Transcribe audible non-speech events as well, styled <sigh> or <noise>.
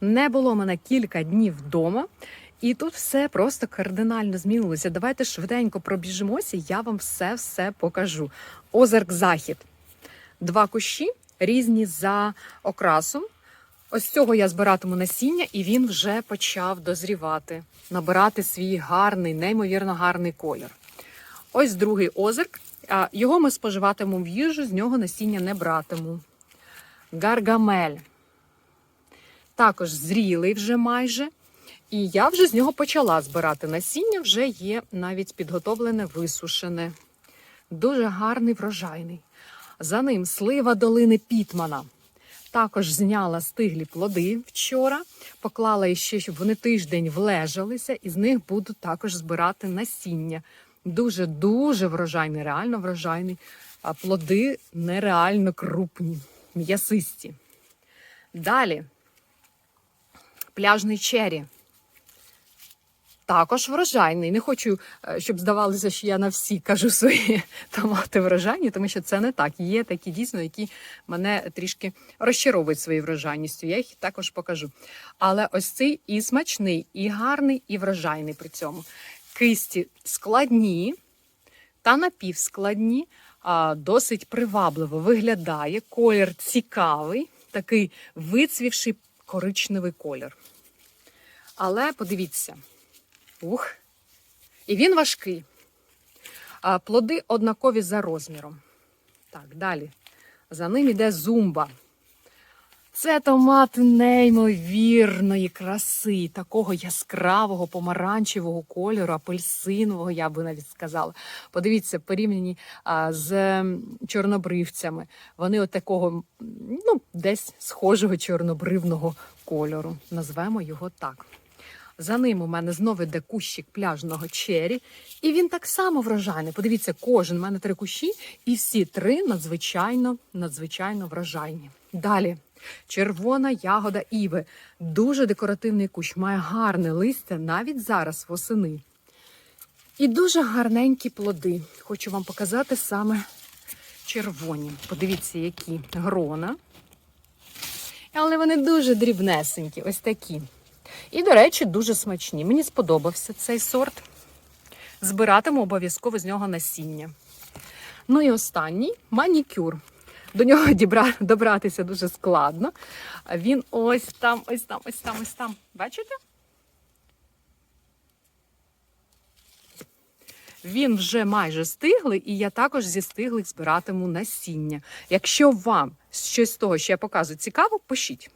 Не було мене кілька днів вдома, і тут все просто кардинально змінилося. Давайте швиденько пробіжимося, я вам все-все покажу. Озерк Захід. Два кущі різні за окрасом. Ось цього я збиратиму насіння, і він вже почав дозрівати, набирати свій гарний, неймовірно гарний колір. Ось другий озерк. Його ми споживатимемо в їжу, з нього насіння не братиму. Гаргамель. Також зрілий вже майже. І я вже з нього почала збирати насіння, вже є навіть підготовлене, висушене. Дуже гарний врожайний. За ним слива долини Пітмана. Також зняла стиглі плоди вчора, поклала іще, щоб вони тиждень влежалися, і з них буду також збирати насіння. Дуже-дуже врожайний, реально врожайний. А плоди нереально крупні, м'ясисті. Далі пляжний чері. Також врожайний. Не хочу, е, щоб здавалося, що я на всі кажу <laughs> свої томати врожайні, тому що це не так. Є такі дійсно, які мене трішки розчаровують своєю врожайністю. Я їх також покажу. Але ось цей і смачний, і гарний, і врожайний при цьому. Кисті складні та напівскладні, досить привабливо виглядає. Колір цікавий, такий вицвівший коричневий колір. Але подивіться. Ух. І він важкий. А, плоди однакові за розміром. Так, далі. За ним іде зумба. Це томат неймовірної краси, такого яскравого помаранчевого кольору, апельсинового, я би навіть сказала. Подивіться, порівняні а, з чорнобривцями. Вони от такого, ну, десь схожого чорнобривного кольору. Назвемо його так. За ним у мене знову йде кущик пляжного чері, і він так само врожайний. Подивіться, кожен у мене три кущі, і всі три надзвичайно, надзвичайно врожайні. Далі червона ягода іви. Дуже декоративний кущ, має гарне листя навіть зараз восени. І дуже гарненькі плоди. Хочу вам показати саме червоні. Подивіться, які грона. Але вони дуже дрібнесенькі, ось такі. І, до речі, дуже смачні. Мені сподобався цей сорт. Збиратиму обов'язково з нього насіння. Ну і останній манікюр. До нього <laughs> дібра- добратися дуже складно. Він ось там, ось там, ось там, ось там. Бачите? Він вже майже стиглий, і я також зі стиглих збиратиму насіння. Якщо вам щось з того, що я показую, цікаво, пишіть.